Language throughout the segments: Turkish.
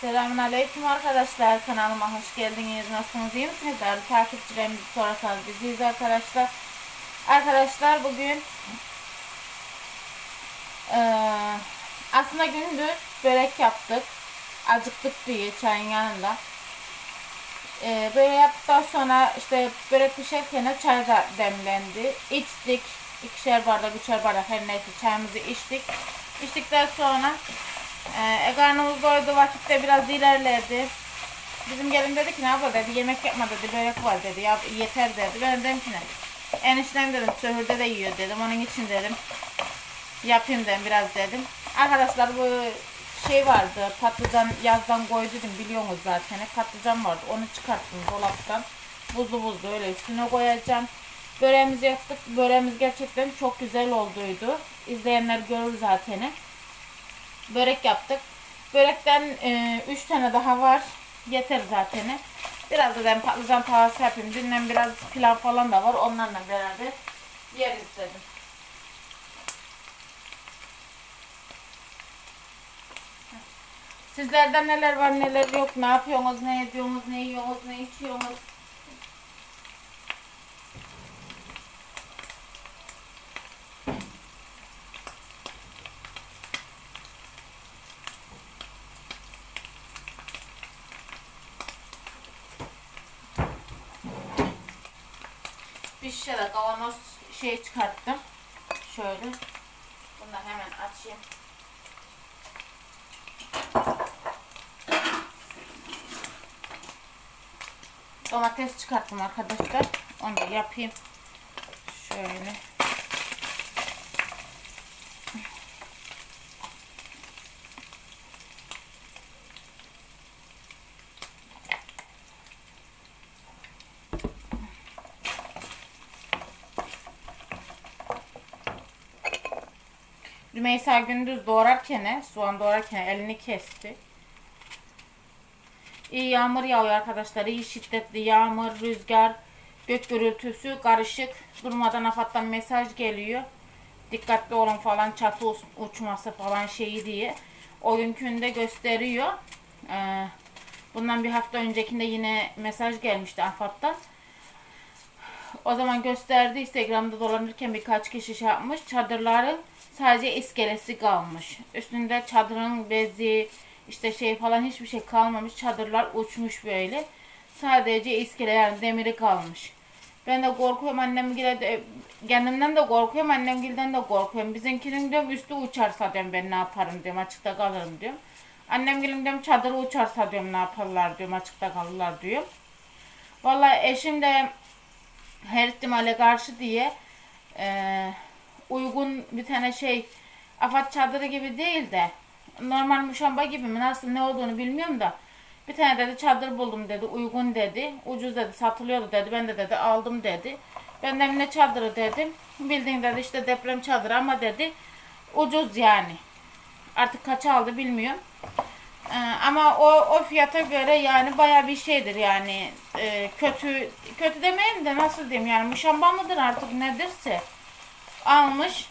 Selamun Aleyküm arkadaşlar. Kanalıma hoş geldiniz. Nasılsınız? iyi misiniz? Değerli takipçilerimizi sorarsanız biziz arkadaşlar. Arkadaşlar bugün eee, aslında gündüz börek yaptık. Acıktık diye çayın yanında. Eee böyle yaptıktan sonra işte börek pişerken çay da demlendi. İçtik. İkişer bardak, üçer bardak her neyse çayımızı içtik. İçtikten sonra ee, karnımız doydu vakitte biraz ilerledi. Bizim gelin dedi ki ne abla dedi yemek yapma dedi börek var dedi ya yeter dedi. Ben dedim ki ne? Eniştem dedim söhürde de yiyor dedim onun için dedim. Yapayım dedim biraz dedim. Arkadaşlar bu şey vardı patlıcan yazdan koyduydum biliyorsunuz zaten. Patlıcan vardı onu çıkarttım dolaptan. Buzlu buzlu öyle üstüne koyacağım. Böreğimizi yaptık. Böreğimiz gerçekten çok güzel olduydu. İzleyenler görür zaten. Börek yaptık. Börekten 3 tane daha var. Yeter zaten. Biraz da ben patlıcan tavası yapayım. Dünden biraz pilav falan da var. Onlarla beraber yeriz dedim. Sizlerden neler var neler yok. Ne yapıyorsunuz, ne ediyorsunuz, ne yiyorsunuz, ne içiyorsunuz. bir şişe de kavanoz şey çıkarttım. Şöyle. Bunu da hemen açayım. Domates çıkarttım arkadaşlar. Onu da yapayım. Şöyle. Rümeysa gündüz doğrarken, soğan doğrarken elini kesti. İyi yağmur yağıyor arkadaşlar. İyi şiddetli yağmur, rüzgar, gök gürültüsü karışık. Durmadan AFAD'dan mesaj geliyor. Dikkatli olun falan çatı uç- uçması falan şeyi diye. O günkünde gösteriyor. Ee, bundan bir hafta öncekinde yine mesaj gelmişti AFAD'dan. O zaman gösterdi Instagram'da dolanırken birkaç kişi şey yapmış. Çadırların sadece iskelesi kalmış. Üstünde çadırın bezi işte şey falan hiçbir şey kalmamış. Çadırlar uçmuş böyle. Sadece iskele yani demiri kalmış. Ben de korkuyorum annem de kendimden de korkuyorum annemgilden de korkuyorum. Bizimkinin diyorum üstü uçarsa diyorum ben ne yaparım diyorum açıkta kalırım diyorum. Annemgilin diyorum çadırı uçarsa diyorum ne yaparlar diyorum açıkta kalırlar diyorum. Vallahi eşim de her ihtimale karşı diye e, uygun bir tane şey afat çadırı gibi değil de normal muşamba gibi mi nasıl ne olduğunu bilmiyorum da bir tane dedi çadır buldum dedi uygun dedi ucuz dedi satılıyordu dedi ben de dedi aldım dedi. Ben de ne çadırı dedim bildiğin dedi işte deprem çadırı ama dedi ucuz yani. Artık kaça aldı bilmiyorum. Ee, ama o o fiyata göre yani baya bir şeydir yani Ee, kötü kötü demeyeyim de nasıl diyeyim yani muşamba mıdır artık nedirse almış.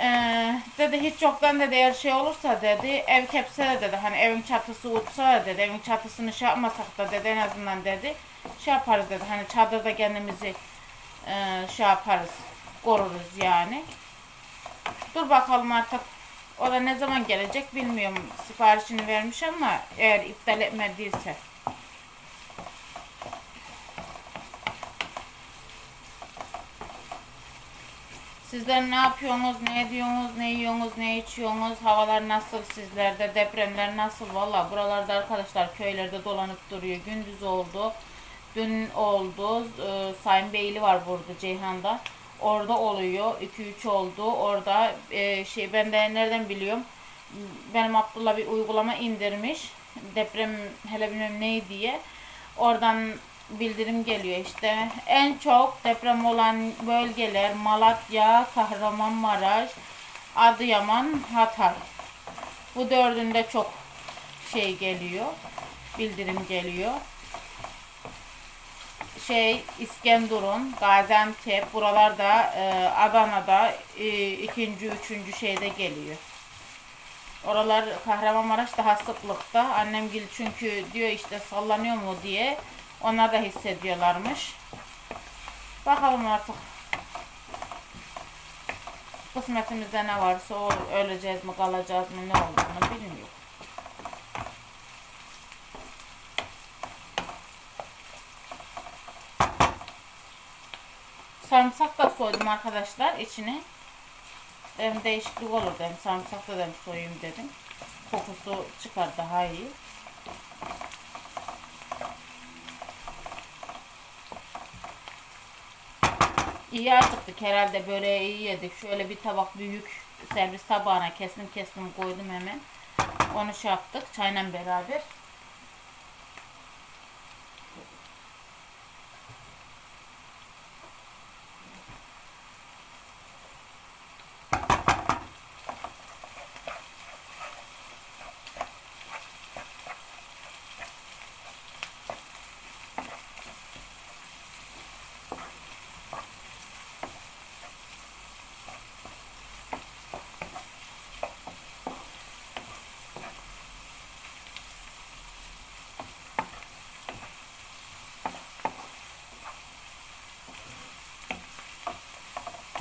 Ee, dedi hiç yoktan dedi eğer şey olursa dedi ev kepse de dedi hani evin çatısı uçsa dedi evin çatısını şey yapmasak da dedi en azından dedi şey yaparız dedi hani çadırda kendimizi e, şey yaparız koruruz yani. Dur bakalım artık o da ne zaman gelecek bilmiyorum siparişini vermiş ama eğer iptal etmediyse Sizler ne yapıyorsunuz, ne ediyorsunuz, ne yiyorsunuz, ne içiyorsunuz, havalar nasıl sizlerde, depremler nasıl? Valla buralarda arkadaşlar köylerde dolanıp duruyor. Gündüz oldu, dün oldu. Ee, Sayın Beyli var burada Ceyhan'da. Orada oluyor. 2-3 oldu. Orada e, şey ben de nereden biliyorum? Benim Abdullah bir uygulama indirmiş. Deprem hele bilmem ne diye. Oradan bildirim geliyor işte. En çok deprem olan bölgeler Malatya, Kahramanmaraş, Adıyaman, Hatay. Bu dördünde çok şey geliyor. Bildirim geliyor. Şey İskenderun, Gaziantep, buralarda e, Adana'da e, ikinci, üçüncü şeyde geliyor. Oralar Kahramanmaraş daha sıklıkta. Annem gil çünkü diyor işte sallanıyor mu diye. Onlar da hissediyorlarmış. Bakalım artık. Kısmetimizde ne varsa o öleceğiz mi kalacağız mı ne olduğunu bilmiyorum. Sarımsak da soydum arkadaşlar içine. Hem değişiklik olur dedim. Sarımsak da dedim soyayım dedim. Kokusu çıkar daha iyi. İyi acıktık herhalde böreği iyi yedik. Şöyle bir tabak büyük servis tabağına kestim kestim koydum hemen. Onu şey yaptık çayla beraber.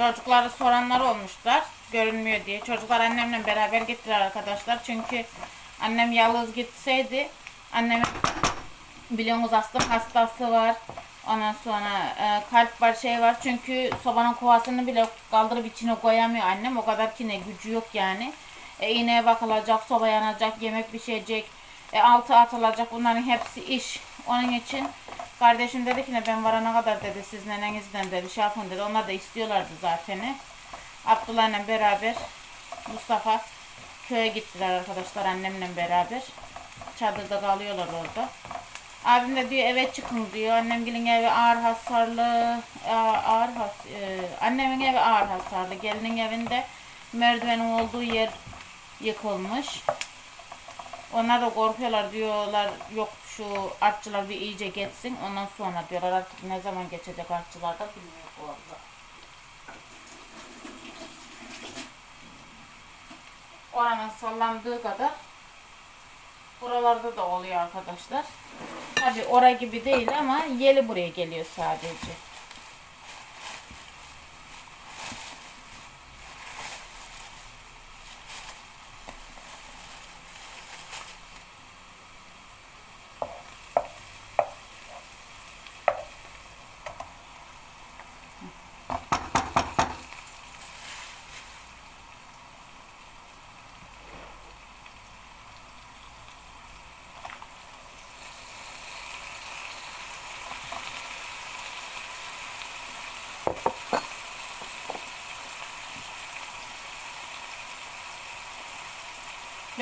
Çocukları soranlar olmuşlar. Görünmüyor diye. Çocuklar annemle beraber gittiler arkadaşlar. Çünkü annem yalnız gitseydi annemin biliyorsunuz astım hastası var. Ondan sonra e, kalp var şey var. Çünkü sobanın kovasını bile kaldırıp içine koyamıyor annem. O kadar ki ne gücü yok yani. E, iğneye bakılacak, soba yanacak, yemek pişecek, e, altı atılacak. Bunların hepsi iş. Onun için kardeşim dedi ki ne ben varana kadar dedi siz nenenizden dedi şey yapın dedi. Onlar da istiyorlardı zaten. Abdullah'la beraber Mustafa köye gittiler arkadaşlar annemle beraber. Çadırda kalıyorlar orada. Abim de diyor eve çıkın diyor. Annemgilin evi ağır hasarlı. e, Ağır has, e, annemin evi ağır hasarlı. Gelinin evinde merdivenin olduğu yer yıkılmış. Onlar da korkuyorlar diyorlar yok şu artçılar bir iyice geçsin ondan sonra diyorlar artık ne zaman geçecek artçılar da bilmiyor bu arada. Oranın sallandığı kadar buralarda da oluyor arkadaşlar. Tabi ora gibi değil ama yeli buraya geliyor sadece.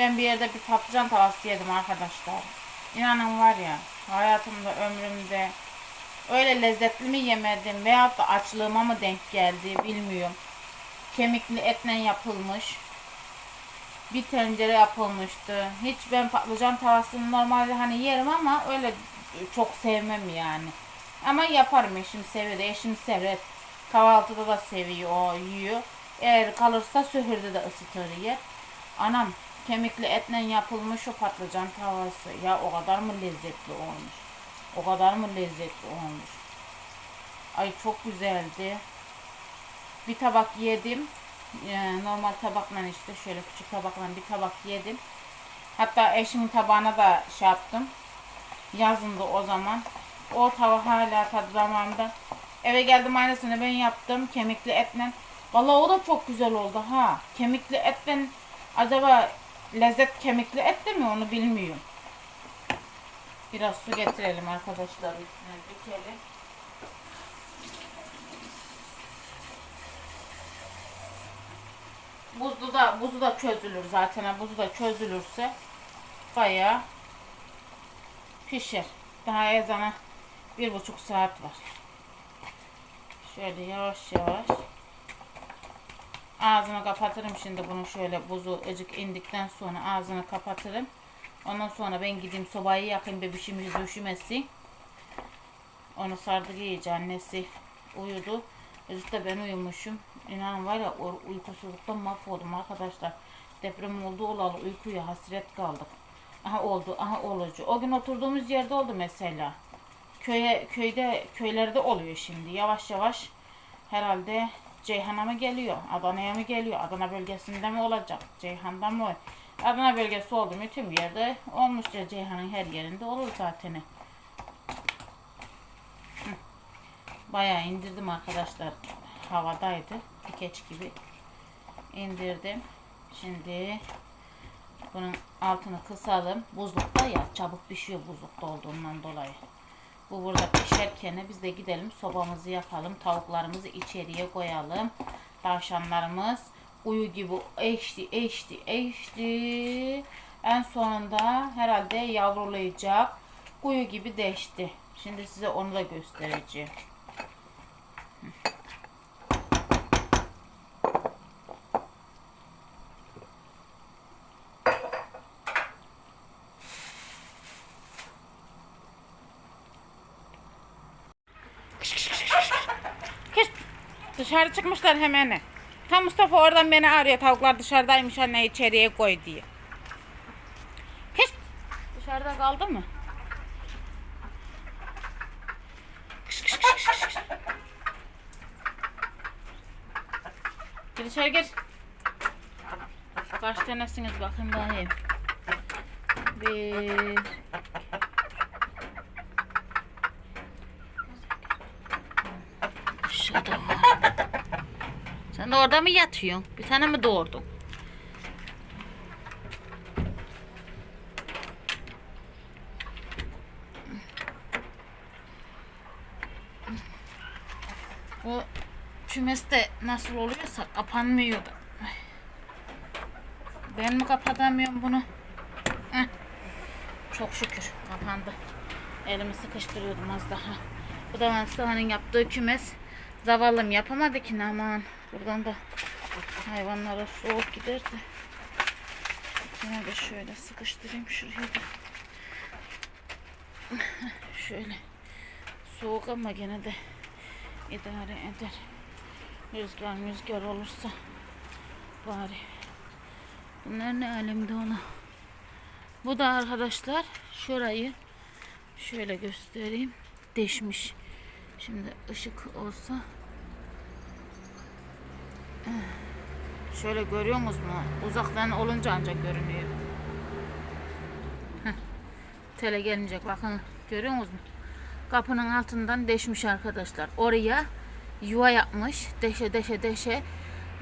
Ben bir yerde bir patlıcan tavası yedim arkadaşlar. İnanın var ya hayatımda ömrümde öyle lezzetli mi yemedim veyahut da açlığıma mı denk geldi bilmiyorum. Kemikli etle yapılmış. Bir tencere yapılmıştı. Hiç ben patlıcan tavasını normalde hani yerim ama öyle çok sevmem yani. Ama yaparım eşim seviyor. Eşim sever. Kahvaltıda da seviyor, o yiyor. Eğer kalırsa söhürde de ısıtır yer. Anam kemikli etle yapılmış o patlıcan tavası. Ya o kadar mı lezzetli olmuş? O kadar mı lezzetli olmuş? Ay çok güzeldi. Bir tabak yedim. Ee, normal tabakla işte şöyle küçük tabakla bir tabak yedim. Hatta eşimin tabağına da şey yaptım. Yazındı o zaman. O tava hala tadı damağımda. Eve geldim aynısını ben yaptım. Kemikli etle. Vallahi o da çok güzel oldu ha. Kemikli etle acaba lezzet kemikli ette mi onu bilmiyorum. Biraz su getirelim arkadaşlar. Üstüne dökelim. Buzlu da buzu da çözülür zaten. Buzu da çözülürse bayağı pişer. Daha ezana bir buçuk saat var. Şöyle yavaş yavaş ağzını kapatırım şimdi bunun şöyle buzu ıcık indikten sonra ağzını kapatırım. Ondan sonra ben gideyim sobayı yakayım bebişim yüzü üşümesin. Onu sardık iyice annesi uyudu. Icık da ben uyumuşum. İnanın var ya uykusuzluktan mahvoldum arkadaşlar. Deprem oldu olalı uykuya hasret kaldık. Aha oldu, aha olucu. O gün oturduğumuz yerde oldu mesela. Köye, köyde, köylerde oluyor şimdi. Yavaş yavaş herhalde Ceyhan'a mı geliyor? Adana'ya mı geliyor? Adana bölgesinde mi olacak? Ceyhan'da mı? Adana bölgesi oldu mu tüm yerde olmuş ya Ceyhan'ın her yerinde olur zaten. Bayağı indirdim arkadaşlar. Havadaydı. Dikeç gibi indirdim. Şimdi bunun altını kısalım. Buzlukta ya çabuk pişiyor buzlukta olduğundan dolayı. Bu burada pişerken biz de gidelim sobamızı yakalım. Tavuklarımızı içeriye koyalım. Tavşanlarımız uyu gibi eşti eşti eşti. En sonunda herhalde yavrulayacak. Kuyu gibi deşti. Şimdi size onu da göstereceğim. Hiç dışarı çıkmışlar hemen. Tam Mustafa oradan beni arıyor. Tavuklar dışarıdaymış anne içeriye koy diye. Hiç dışarıda kaldı mı? Kış, kış, kış, kış, kış. Gir içeri gir. Kaç tanesiniz bakın bakayım. Bir, Şurada var. Sen orada mı yatıyorsun? Bir tane mi doğurdun? Bu kümeste nasıl oluyorsa kapanmıyor da. Ben mi kapatamıyorum bunu? Heh. Çok şükür kapandı. Elimi sıkıştırıyordum az daha. Bu da Mustafa'nın yaptığı kümes. Zavallım yapamadı ki aman. Buradan da hayvanlara soğuk gider de. Yine de şöyle sıkıştırayım şuraya da. Şöyle. Soğuk ama gene de idare eder. Rüzgar rüzgar olursa bari. Bunlar ne alemde ona. Bu da arkadaşlar şurayı şöyle göstereyim. Deşmiş. Şimdi ışık olsa şöyle görüyor mu? Uzaktan olunca ancak görünüyor. Tele gelmeyecek bakın görüyor musunuz mu? Kapının altından deşmiş arkadaşlar. Oraya yuva yapmış. Deşe deşe deşe.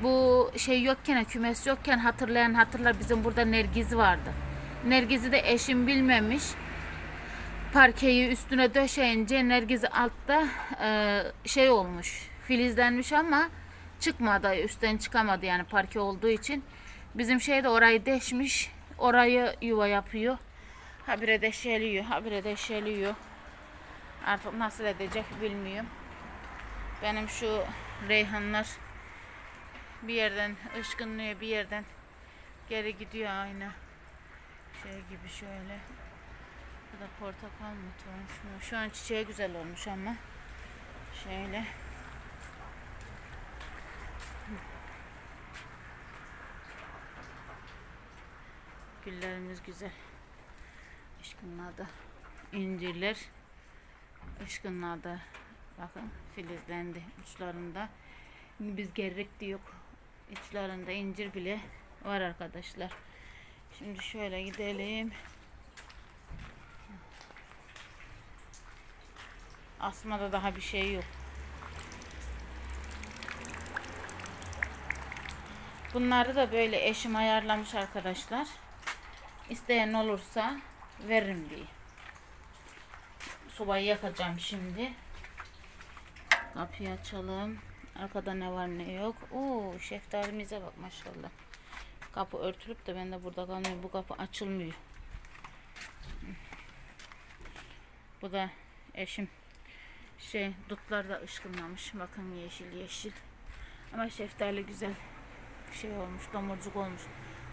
Bu şey yokken kümes yokken hatırlayan hatırlar bizim burada nergiz vardı. Nergizi de eşim bilmemiş parkeyi üstüne döşeyince nergizi altta e, şey olmuş filizlenmiş ama çıkmadı üstten çıkamadı yani parke olduğu için bizim şey de orayı deşmiş orayı yuva yapıyor habire deşeliyor habire deşeliyor artık nasıl edecek bilmiyorum benim şu reyhanlar bir yerden ışkınlıyor bir yerden geri gidiyor aynı şey gibi şöyle bu da portakal mı turunç mu? Şu an çiçeği güzel olmuş ama. Şöyle. Güllerimiz güzel. Işkınlarda incirler. Işkınlarda bakın filizlendi uçlarında. Biz gerrik diyor. İçlerinde incir bile var arkadaşlar. Şimdi şöyle gidelim. Asmada daha bir şey yok. Bunları da böyle eşim ayarlamış arkadaşlar. İsteyen olursa veririm diye. Sobayı yakacağım şimdi. Kapıyı açalım. Arkada ne var ne yok. Oo şeftalimize bak maşallah. Kapı örtülüp de ben de burada kalmıyorum. Bu kapı açılmıyor. Bu da eşim şey dutlar da ışkınlamış. Bakın yeşil yeşil. Ama şeftali güzel şey olmuş. Domurcuk olmuş.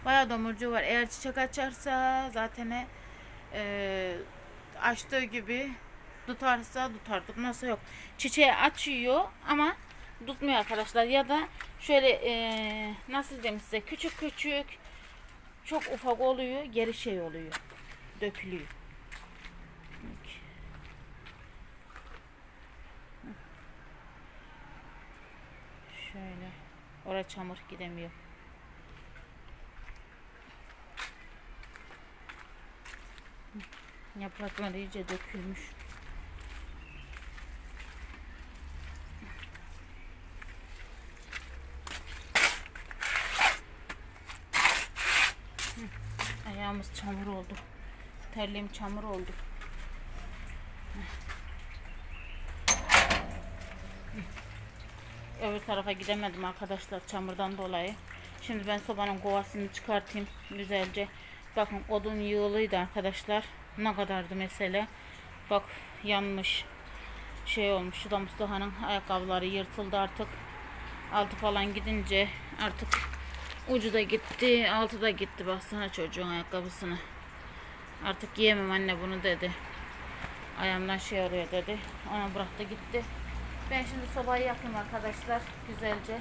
Bayağı domurcuğu var. Eğer çiçek açarsa zaten e, açtığı gibi tutarsa tutar. Tutmasa yok. Çiçeği açıyor ama tutmuyor arkadaşlar. Ya da şöyle e, nasıl diyeyim size küçük küçük çok ufak oluyor, geri şey oluyor. Dökülüyor. Şöyle. Oraya çamur gidemiyor. Yapraklar iyice dökülmüş. Ayağımız çamur oldu. Terliğim çamur oldu. Öbür tarafa gidemedim arkadaşlar çamurdan dolayı. Şimdi ben sobanın kovasını çıkartayım güzelce. Bakın odun yığılıydı arkadaşlar. Ne kadardı mesela. Bak yanmış. Şey olmuş. Şu da Mustafa'nın ayakkabıları yırtıldı artık. Altı falan gidince artık ucu da gitti. Altı da gitti. Baksana çocuğun ayakkabısını. Artık giyemem anne bunu dedi. Ayağımdan şey arıyor dedi. Ona bıraktı gitti. Ben şimdi sobayı yakayım arkadaşlar. Güzelce.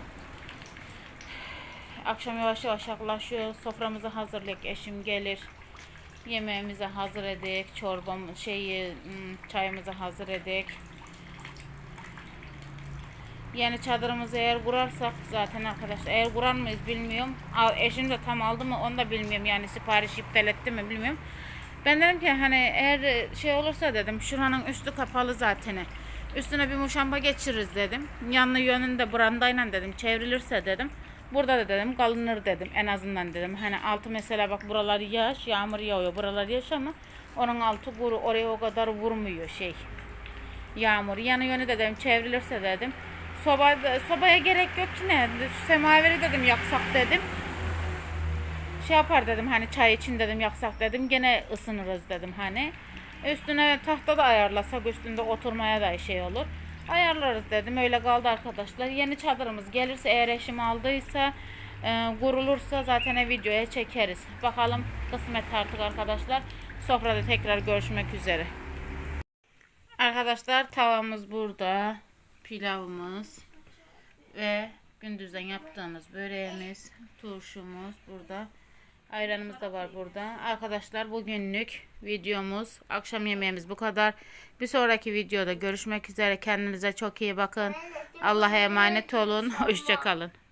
Akşam yavaş yavaş yaklaşıyor. Soframızı hazırlayıp eşim gelir. Yemeğimizi hazır edek. Çorbam şeyi hmm, çayımızı hazır edek. Yani çadırımızı eğer kurarsak zaten arkadaşlar eğer kurar mıyız bilmiyorum. Al, eşim de tam aldı mı onu da bilmiyorum. Yani sipariş iptal etti mi bilmiyorum. Ben dedim ki hani eğer şey olursa dedim şuranın üstü kapalı zaten. Üstüne bir muşamba geçiririz dedim. Yanlı yönünde brandayla dedim çevrilirse dedim. Burada da dedim kalınır dedim en azından dedim. Hani altı mesela bak buralar yaş yağmur yağıyor buralar yaş ama onun altı kuru oraya o kadar vurmuyor şey. Yağmur yanı yönü de dedim çevrilirse dedim. Soba, sobaya gerek yok ki ne semaveri dedim yaksak dedim şey yapar dedim hani çay için dedim yaksak dedim gene ısınırız dedim hani. Üstüne tahta da ayarlasak üstünde oturmaya da şey olur. Ayarlarız dedim öyle kaldı arkadaşlar. Yeni çadırımız gelirse eğer eşim aldıysa e, kurulursa zaten videoya çekeriz. Bakalım kısmet artık arkadaşlar. Sofrada tekrar görüşmek üzere. Arkadaşlar tavamız burada. Pilavımız ve gündüzden yaptığımız böreğimiz, turşumuz burada. Ayranımız da var burada. Arkadaşlar bugünlük videomuz, akşam yemeğimiz bu kadar. Bir sonraki videoda görüşmek üzere. Kendinize çok iyi bakın. Allah'a emanet olun. Hoşçakalın.